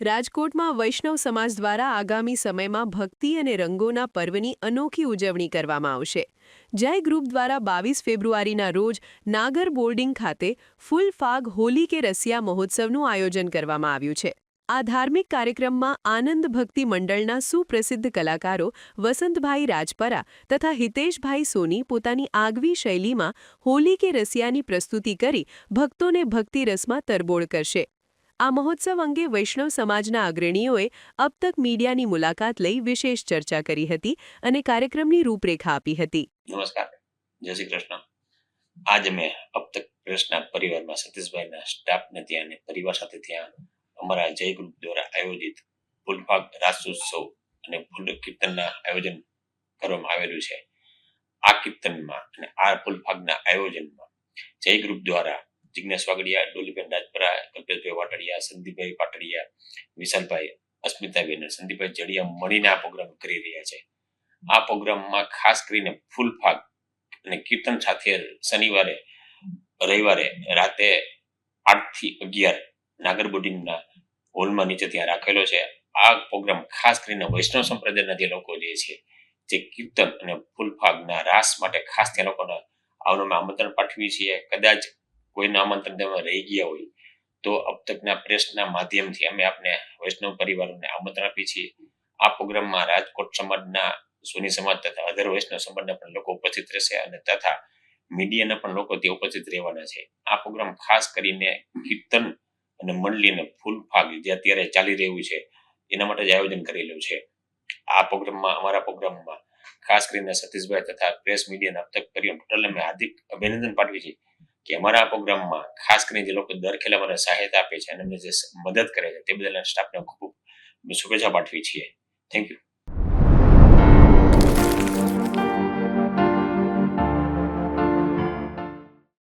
રાજકોટમાં વૈષ્ણવ સમાજ દ્વારા આગામી સમયમાં ભક્તિ અને રંગોના પર્વની અનોખી ઉજવણી કરવામાં આવશે. જય ગ્રુપ દ્વારા બાવીસ ફેબ્રુઆરીના રોજ નાગર બોર્ડિંગ ખાતે ફૂલ ફાગ હોલી કે રસિયા મહોત્સવનું આયોજન કરવામાં આવ્યું છે. આ ધાર્મિક કાર્યક્રમમાં આનંદ ભક્તિ મંડળના સુપ્રસિદ્ધ કલાકારો વસંતભાઈ રાજપરા તથા હિતેશભાઈ સોની પોતાની આગવી શૈલીમાં હોલી કે રસિયાની પ્રસ્તુતિ કરી ભક્તોને ભક્તિરસમાં તરબોળ કરશે. આ મહોત્સવ અંગે વૈષ્ણવ સમાજના અગ્રણીઓએ અબ તક મીડિયાની મુલાકાત લઈ વિશેષ ચર્ચા કરી હતી અને કાર્યક્રમની રૂપરેખા આપી હતી. નમસ્કાર. જય શ્રી કૃષ્ણ. આજે મેં અબ તક પ્રેસના પરિવારમાં સતીશભાઈના સ્ટાફને ત્યાં અને પરિવાર સાથે ત્યાં અમારા જય ગ્રુપ દ્વારા આયોજિત ફૂલપાક રાસોત્સવ અને ફૂલ કીર્તનના આયોજન કરવામાં આવેલું છે. આ કીર્તનમાં અને આ ફૂલપાકના આયોજનમાં જય ગ્રુપ દ્વારા જિજ્ઞેશ વાગડિયા ડોલીબેન રાજપરા કપિલભાઈ વાટડિયા સંદીપભાઈ પાટડિયા, વિશાલભાઈ, અસ્મિતાબેન સંદીપભાઈ જડિયા મળીને આ પ્રોગ્રામ કરી રહ્યા છે. આ પ્રોગ્રામમાં ખાસ કરીને ફૂલ અને કીર્તન સાથે શનિવારે, રવિવારે રાતે આઠથી અગિયાર નાગર બોર્ડિંગના હોલમાં નીચે ત્યાં રાખેલો છે. આ પ્રોગ્રામ ખાસ કરીને વૈષ્ણવ સંપ્રદાયના જે લોકો જે છે, જે કીર્તન અને ફૂલફાગના રાસ માટે ખાસ ત્યાં લોકોને આવવાનું આમંત્રણ પાઠવીએ છીએ. કદાચ કોઈના આમંત્રણ તેમાં રહી ગયા હોય તો અબ તકના પ્રેસના માધ્યમથી અમે આપને વૈષ્ણવ પરિવારોને આમંત્રણ આપીએ છીએ. આ પ્રોગ્રામમાં રાજકોટ સમાજના, સોની સમાજ તથા અધર વૈષ્ણવ સમાજના પણ લોકો ઉપસ્થિત રહેશે અને તથા મીડિયાના પણ લોકો ત્યાં ઉપસ્થિત રહેવાના છે. આ પ્રોગ્રામ ખાસ કરીને કીર્તન અને મંડલીને ફૂલ ફાગ જે અત્યારે ચાલી રહ્યું છે, એના માટે જ આયોજન કરેલું છે. આ પ્રોગ્રામમાં, અમારા પ્રોગ્રામમાં ખાસ કરીને સતીશભાઈ તથા પ્રેસ મીડિયાના તક પરિવાર ટોટલ અમે હાર્દિક અભિનંદન પાઠવીએ છીએ કે અમારા પ્રોગ્રામમાં ખાસ કરીને જે લોકો દર ખેલા મને સહાયતા આપે છે અને જે મદદ કરે છે, તે બદલ સ્ટાફને ખૂબ શુભેચ્છા પાઠવી છીએ. Thank you